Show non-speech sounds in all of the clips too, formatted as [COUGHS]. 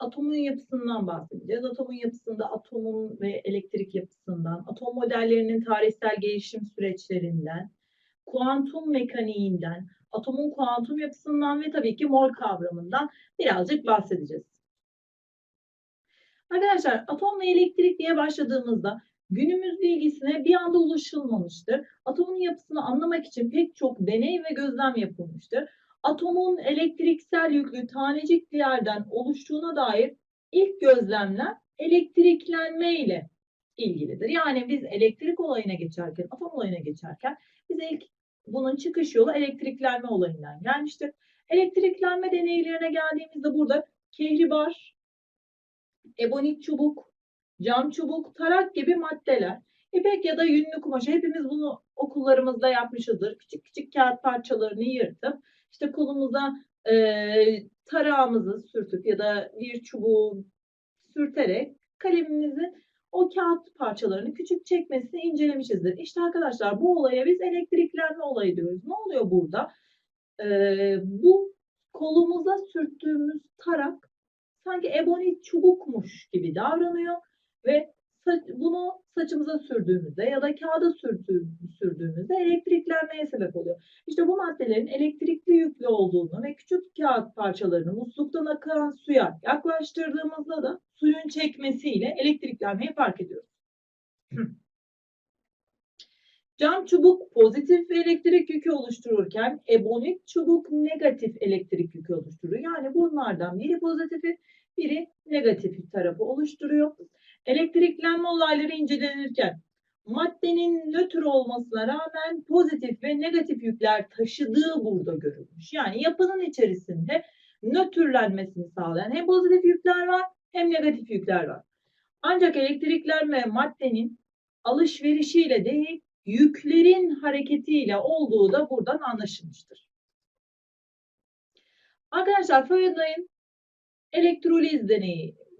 atomun yapısından bahsedeceğiz. Atomun yapısında atomun ve elektrik yapısından, atom modellerinin tarihsel gelişim süreçlerinden, kuantum mekaniğinden, atomun kuantum yapısından ve tabii ki mol kavramından birazcık bahsedeceğiz. Arkadaşlar atom ve elektrik diye başladığımızda günümüz bilgisine bir anda ulaşılmamıştır. Atomun yapısını anlamak için pek çok deney ve gözlem yapılmıştır. Atomun elektriksel yüklü taneciklerden oluştuğuna dair ilk gözlemler elektriklenme ile ilgilidir. Yani biz elektrik olayına geçerken, atom olayına geçerken bize ilk bunun çıkış yolu elektriklenme olayından gelmiştir. Elektriklenme deneylerine geldiğimizde burada kehribar, ebonit çubuk, cam çubuk, tarak gibi maddeler, ipek ya da yünlü kumaşı hepimiz bunu okullarımızda yapmışızdır. Küçük küçük kağıt parçalarını yırtıp işte kolumuza e, tarağımızı sürtüp ya da bir çubuğu sürterek kalemimizi o kağıt parçalarını küçük çekmesini incelemişizdir. İşte arkadaşlar bu olaya biz elektriklenme olayı diyoruz. Ne oluyor burada? Ee, bu kolumuza sürttüğümüz tarak sanki ebonit çubukmuş gibi davranıyor ve bunu saçımıza sürdüğümüzde ya da kağıda sürdüğümüzde, elektriklenmeye sebep oluyor. İşte bu maddelerin elektrikli yüklü olduğunu ve küçük kağıt parçalarını musluktan akan suya yaklaştırdığımızda da suyun çekmesiyle elektriklenmeyi fark ediyoruz. Cam çubuk pozitif elektrik yükü oluştururken ebonit çubuk negatif elektrik yükü oluşturuyor. Yani bunlardan biri pozitifi, biri negatif tarafı oluşturuyor. Elektriklenme olayları incelenirken maddenin nötr olmasına rağmen pozitif ve negatif yükler taşıdığı burada görülmüş. Yani yapının içerisinde nötrlenmesini sağlayan hem pozitif yükler var hem negatif yükler var. Ancak elektriklenme maddenin alışverişiyle değil, yüklerin hareketiyle olduğu da buradan anlaşılmıştır. Arkadaşlar Faraday'ın elektroliz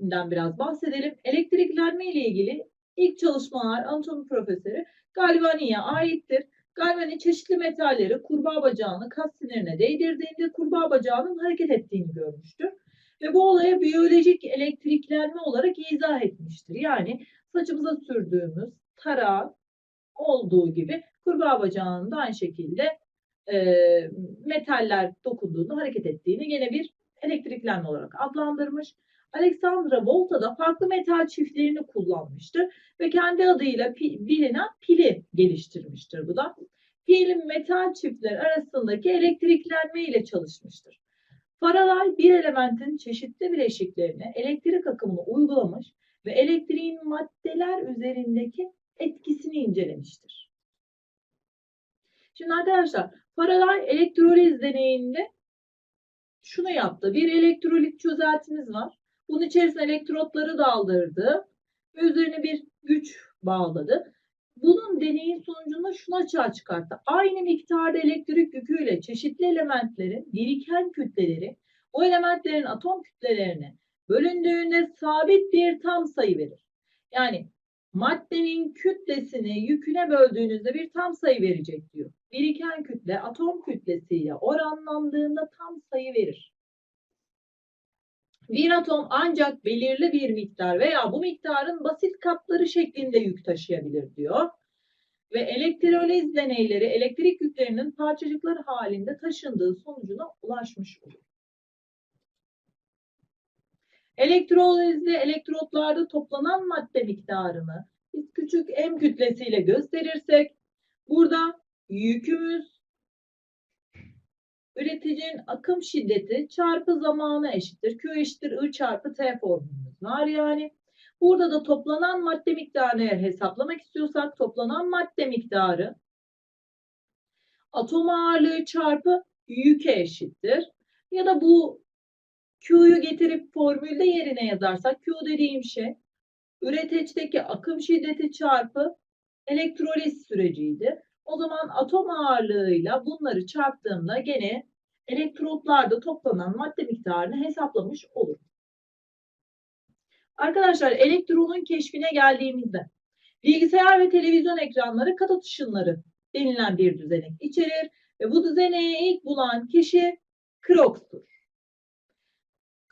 deneyinden biraz bahsedelim. Elektriklenme ile ilgili ilk çalışmalar anatomi profesörü Galvani'ye aittir. Galvani çeşitli metalleri kurbağa bacağını kas sinirine değdirdiğinde kurbağa bacağının hareket ettiğini görmüştür. Ve bu olaya biyolojik elektriklenme olarak izah etmiştir. Yani saçımıza sürdüğümüz tarağı olduğu gibi kurbağa bacağının da aynı şekilde e, metaller dokunduğunda hareket ettiğini gene bir elektriklenme olarak adlandırmış. Alexandra Volta da farklı metal çiftlerini kullanmıştır ve kendi adıyla bilinen pili geliştirmiştir bu da. Pil metal çiftler arasındaki elektriklenme ile çalışmıştır. Faraday bir elementin çeşitli bileşiklerine elektrik akımını uygulamış ve elektriğin maddeler üzerindeki etkisini incelemiştir. Şimdi arkadaşlar Faraday elektroliz deneyinde şunu yaptı. Bir elektrolit çözeltimiz var. Bunun içerisine elektrotları daldırdı üzerine bir güç bağladı. Bunun deneyin sonucunda şunu açığa çıkarttı. Aynı miktarda elektrik yüküyle çeşitli elementlerin biriken kütleleri o elementlerin atom kütlelerine bölündüğünde sabit bir tam sayı verir. Yani maddenin kütlesini yüküne böldüğünüzde bir tam sayı verecek diyor. Biriken kütle atom kütlesiyle oranlandığında tam sayı verir. Bir atom ancak belirli bir miktar veya bu miktarın basit katları şeklinde yük taşıyabilir diyor. Ve elektroliz deneyleri elektrik yüklerinin parçacıklar halinde taşındığı sonucuna ulaşmış olur. Elektrolizde elektrotlarda toplanan madde miktarını biz küçük m kütlesiyle gösterirsek burada yükümüz üreticinin akım şiddeti çarpı zamanı eşittir. Q eşittir I çarpı T formülümüz var yani. Burada da toplanan madde miktarını eğer hesaplamak istiyorsak toplanan madde miktarı atom ağırlığı çarpı yüke eşittir. Ya da bu Q'yu getirip formülde yerine yazarsak Q dediğim şey üreteçteki akım şiddeti çarpı elektroliz süreciydi. O zaman atom ağırlığıyla bunları çarptığımda gene elektrotlarda toplanan madde miktarını hesaplamış olurum. Arkadaşlar elektronun keşfine geldiğimizde bilgisayar ve televizyon ekranları katot ışınları denilen bir düzenek içerir ve bu düzeneği ilk bulan kişi Crookes'tur.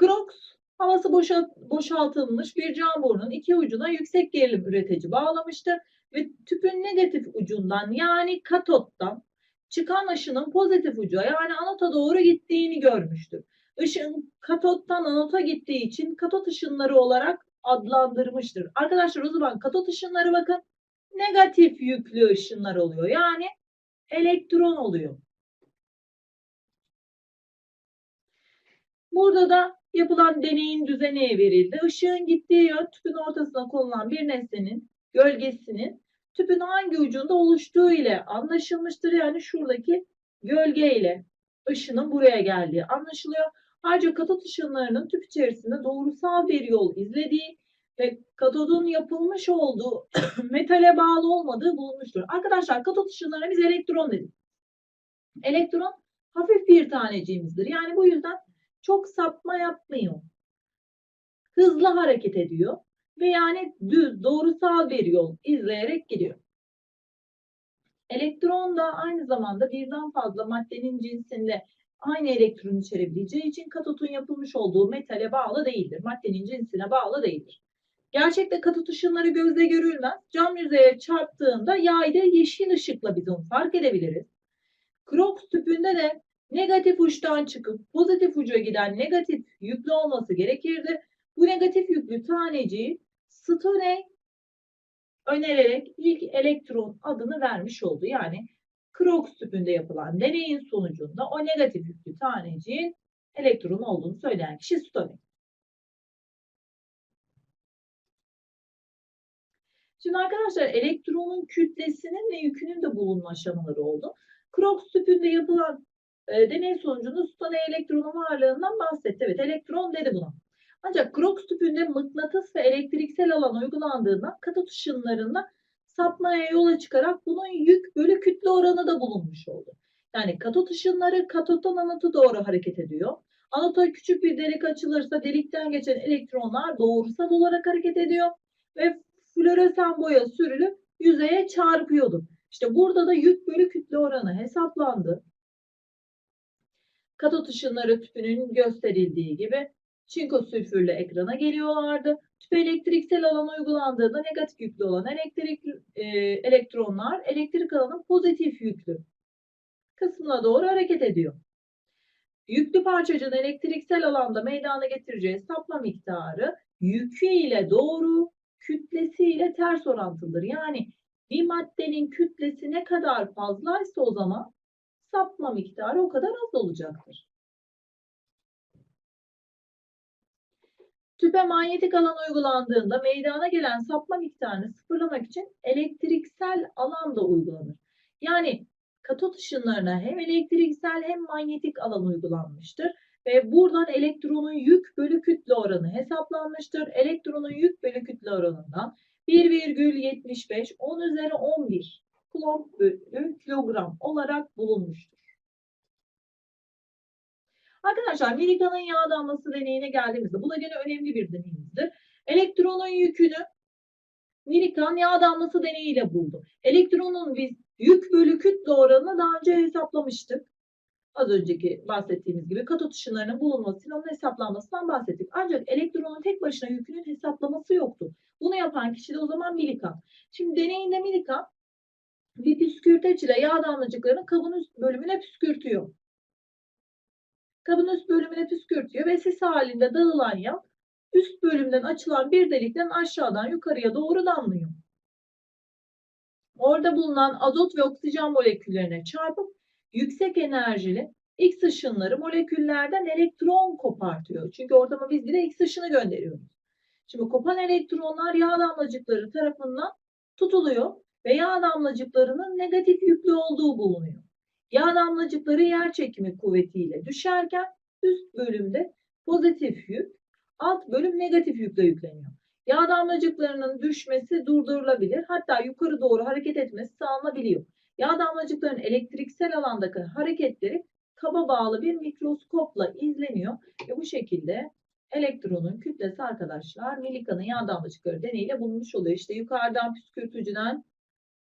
Crookes Havası boşalt, boşaltılmış bir cam borunun iki ucuna yüksek gerilim üretici bağlamıştır ve tüpün negatif ucundan yani katottan çıkan ışının pozitif uca yani anota doğru gittiğini görmüştür. Işın katottan anota gittiği için katot ışınları olarak adlandırmıştır. Arkadaşlar o zaman katot ışınları bakın negatif yüklü ışınlar oluyor. Yani elektron oluyor. Burada da yapılan deneyin düzeneye verildi. Işığın gittiği yön tüpün ortasına konulan bir nesnenin gölgesinin tüpün hangi ucunda oluştuğu ile anlaşılmıştır. Yani şuradaki gölge ile ışının buraya geldiği anlaşılıyor. Ayrıca katot ışınlarının tüp içerisinde doğrusal bir yol izlediği ve katodun yapılmış olduğu [COUGHS] metale bağlı olmadığı bulunmuştur. Arkadaşlar katot ışınlarına biz elektron dedik. Elektron hafif bir taneciğimizdir. Yani bu yüzden çok sapma yapmıyor. Hızlı hareket ediyor ve yani düz doğrusal bir yol izleyerek gidiyor. Elektron da aynı zamanda birden fazla maddenin cinsinde aynı elektron içerebileceği için katotun yapılmış olduğu metale bağlı değildir. Maddenin cinsine bağlı değildir. Gerçekte katot ışınları gözle görülmez. Cam yüzeye çarptığında yayda yeşil ışıkla biz onu fark edebiliriz. Crookes tüpünde de negatif uçtan çıkıp pozitif uca giden negatif yüklü olması gerekirdi. Bu negatif yüklü taneciği Stoney önererek ilk elektron adını vermiş oldu. Yani Crookes tüpünde yapılan deneyin sonucunda o negatif yüklü taneciğin elektron olduğunu söyleyen kişi Stoney. Şimdi arkadaşlar elektronun kütlesinin ve yükünün de bulunma aşamaları oldu. Crookes tüpünde yapılan e, deney sonucunda Stoney elektronun varlığından bahsetti. Evet elektron dedi buna. Ancak Crookes tüpünde mıknatıs ve elektriksel alan uygulandığında katot ışınlarında sapmaya yola çıkarak bunun yük bölü kütle oranı da bulunmuş oldu. Yani katot ışınları katottan anota doğru hareket ediyor. Anota küçük bir delik açılırsa delikten geçen elektronlar doğrusal olarak hareket ediyor ve floresan boya sürülüp yüzeye çarpıyordu. İşte burada da yük bölü kütle oranı hesaplandı. Katot ışınları tüpünün gösterildiği gibi çinko sülfürlü ekrana geliyorlardı. Tüpe elektriksel alan uygulandığında negatif yüklü olan elektrik e, elektronlar elektrik alanın pozitif yüklü kısmına doğru hareket ediyor. Yüklü parçacığın elektriksel alanda meydana getireceği sapma miktarı yükü ile doğru, kütlesi ile ters orantılıdır. Yani bir maddenin kütlesi ne kadar fazlaysa o zaman sapma miktarı o kadar az olacaktır. Tüpe manyetik alan uygulandığında meydana gelen sapma miktarını sıfırlamak için elektriksel alan da uygulanır. Yani katot ışınlarına hem elektriksel hem manyetik alan uygulanmıştır. Ve buradan elektronun yük bölü kütle oranı hesaplanmıştır. Elektronun yük bölü kütle oranından 1,75 10 üzeri 11 kulomb bölü kilogram olarak bulunmuştur. Arkadaşlar Milika'nın yağ damlası deneyine geldiğimizde bu da gene önemli bir deneyimizdir. Elektronun yükünü Milikan yağ damlası deneyiyle buldu. Elektronun biz yük bölü kütle oranını daha önce hesaplamıştık. Az önceki bahsettiğimiz gibi katot ışınlarının bulunmasıyla onun hesaplanmasından bahsettik. Ancak elektronun tek başına yükünün hesaplaması yoktu. Bunu yapan kişi de o zaman Milikan. Şimdi deneyinde Milikan bir püskürteç ile yağ damlacıklarını kabın üst bölümüne püskürtüyor. Kabın üst bölümüne püskürtüyor ve sis halinde dağılan yağ üst bölümden açılan bir delikten aşağıdan yukarıya doğru damlıyor. Orada bulunan azot ve oksijen moleküllerine çarpıp yüksek enerjili X ışınları moleküllerden elektron kopartıyor. Çünkü ortama biz bir de X ışını gönderiyoruz. Şimdi kopan elektronlar yağ damlacıkları tarafından tutuluyor ve yağ damlacıklarının negatif yüklü olduğu bulunuyor. Yağ damlacıkları yer çekimi kuvvetiyle düşerken üst bölümde pozitif yük, alt bölüm negatif yükle yükleniyor. Yağ damlacıklarının düşmesi durdurulabilir. Hatta yukarı doğru hareket etmesi sağlanabiliyor. Yağ damlacıkların elektriksel alandaki hareketleri kaba bağlı bir mikroskopla izleniyor ve bu şekilde elektronun kütlesi arkadaşlar Milika'nın yağ damlacıkları deneyiyle bulunmuş oluyor. İşte yukarıdan püskürtücüden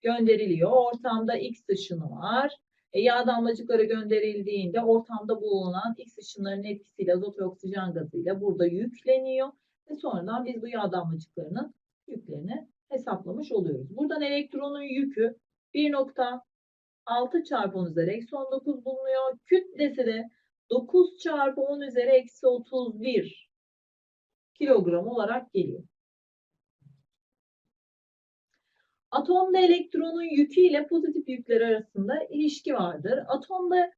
gönderiliyor. Ortamda X ışını var. E, yağ damlacıkları gönderildiğinde ortamda bulunan X ışınlarının etkisiyle azot ve oksijen gazıyla burada yükleniyor. Ve sonradan biz bu yağ damlacıklarının yüklerini hesaplamış oluyoruz. Buradan elektronun yükü 1.6 çarpı 10 üzeri eksi 19 bulunuyor. Kütlesi de 9 çarpı 10 üzeri eksi 31 kilogram olarak geliyor. Atomda elektronun yükü ile pozitif yükler arasında ilişki vardır. Atomda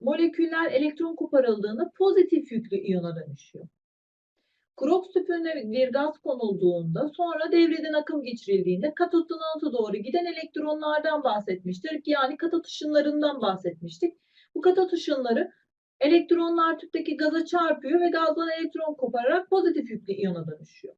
moleküller elektron koparıldığında pozitif yüklü iyona dönüşüyor. Crookes tüpüne bir gaz konulduğunda sonra devreden akım geçirildiğinde katottan anota doğru giden elektronlardan bahsetmiştik. Yani katot ışınlarından bahsetmiştik. Bu katot ışınları elektronlar tüpteki gaza çarpıyor ve gazdan elektron kopararak pozitif yüklü iyona dönüşüyor.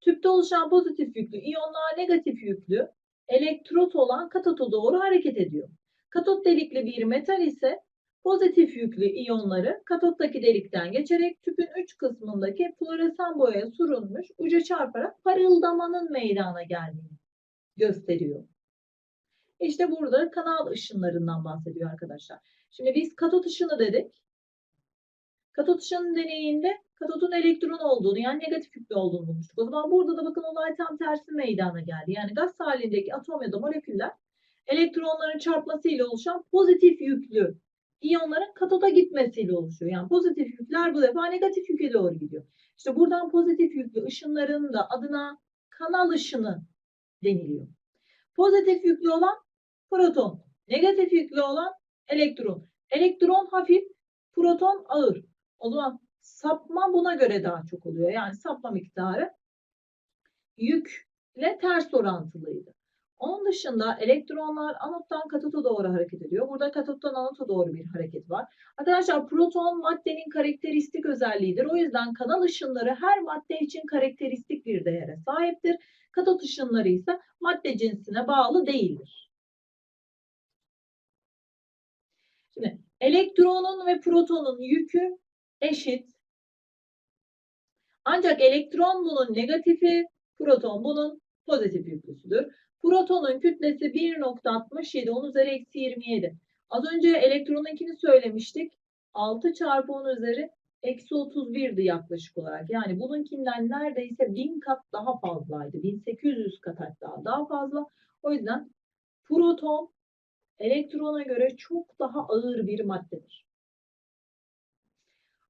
Tüpte oluşan pozitif yüklü iyonlar negatif yüklü elektrot olan katota doğru hareket ediyor. Katot delikli bir metal ise pozitif yüklü iyonları katottaki delikten geçerek tüpün üç kısmındaki floresan boyaya sürülmüş uca çarparak parıldamanın meydana geldiğini gösteriyor. İşte burada kanal ışınlarından bahsediyor arkadaşlar. Şimdi biz katot ışını dedik. Katot ışını deneyinde katotun elektron olduğunu yani negatif yüklü olduğunu bulmuştuk. O zaman burada da bakın olay tam tersi meydana geldi. Yani gaz halindeki atom ya da moleküller elektronların çarpmasıyla oluşan pozitif yüklü iyonların katoda gitmesiyle oluşuyor. Yani pozitif yükler bu defa negatif yüke doğru gidiyor. İşte buradan pozitif yüklü ışınların da adına kanal ışını deniliyor. Pozitif yüklü olan proton, negatif yüklü olan elektron. Elektron hafif, proton ağır. O zaman sapma buna göre daha çok oluyor. Yani sapma miktarı yükle ters orantılıydı. Onun dışında elektronlar anottan katota doğru hareket ediyor. Burada katottan anota doğru bir hareket var. Arkadaşlar proton maddenin karakteristik özelliğidir. O yüzden kanal ışınları her madde için karakteristik bir değere sahiptir. Katot ışınları ise madde cinsine bağlı değildir. Şimdi elektronun ve protonun yükü eşit. Ancak elektron bunun negatifi, proton bunun pozitif yüklüsüdür. Protonun kütlesi 1.67, 10 üzeri eksi 27. Az önce elektronunkini söylemiştik. 6 çarpı 10 üzeri eksi 31'di yaklaşık olarak. Yani bununkinden neredeyse 1000 kat daha fazlaydı. 1800 kat hatta daha fazla. O yüzden proton elektrona göre çok daha ağır bir maddedir.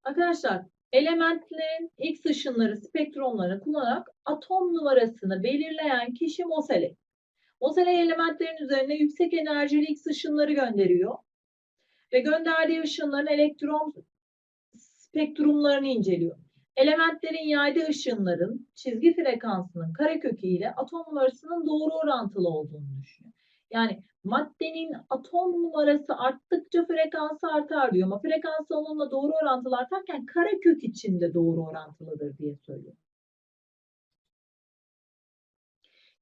Arkadaşlar elementlerin X ışınları, spektrumlarını kullanarak atom numarasını belirleyen kişi Moseley. Moseley elementlerin üzerine yüksek enerjili X ışınları gönderiyor. Ve gönderdiği ışınların elektron spektrumlarını inceliyor. Elementlerin yaydığı ışınların çizgi frekansının karekökü ile atom numarasının doğru orantılı olduğunu düşünüyor. Yani maddenin atom numarası arttıkça frekansı artar diyor ama frekansı onunla doğru orantılı artarken karekök içinde doğru orantılıdır diye söylüyor.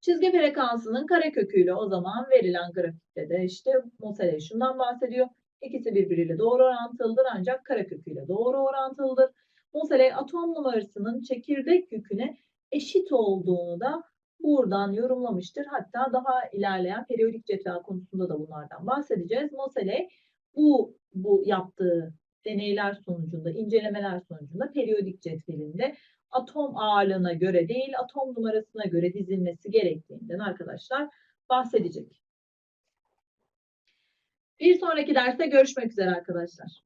Çizgi frekansının kareköküyle o zaman verilen grafikte de işte Moseley şundan bahsediyor. İkisi birbiriyle doğru orantılıdır ancak kareköküyle doğru orantılıdır. Moseley atom numarasının çekirdek yüküne eşit olduğunu da buradan yorumlamıştır. Hatta daha ilerleyen periyodik cetvel konusunda da bunlardan bahsedeceğiz. Moseley bu, bu yaptığı deneyler sonucunda, incelemeler sonucunda periyodik cetvelinde atom ağırlığına göre değil, atom numarasına göre dizilmesi gerektiğinden arkadaşlar bahsedecek. Bir sonraki derste görüşmek üzere arkadaşlar.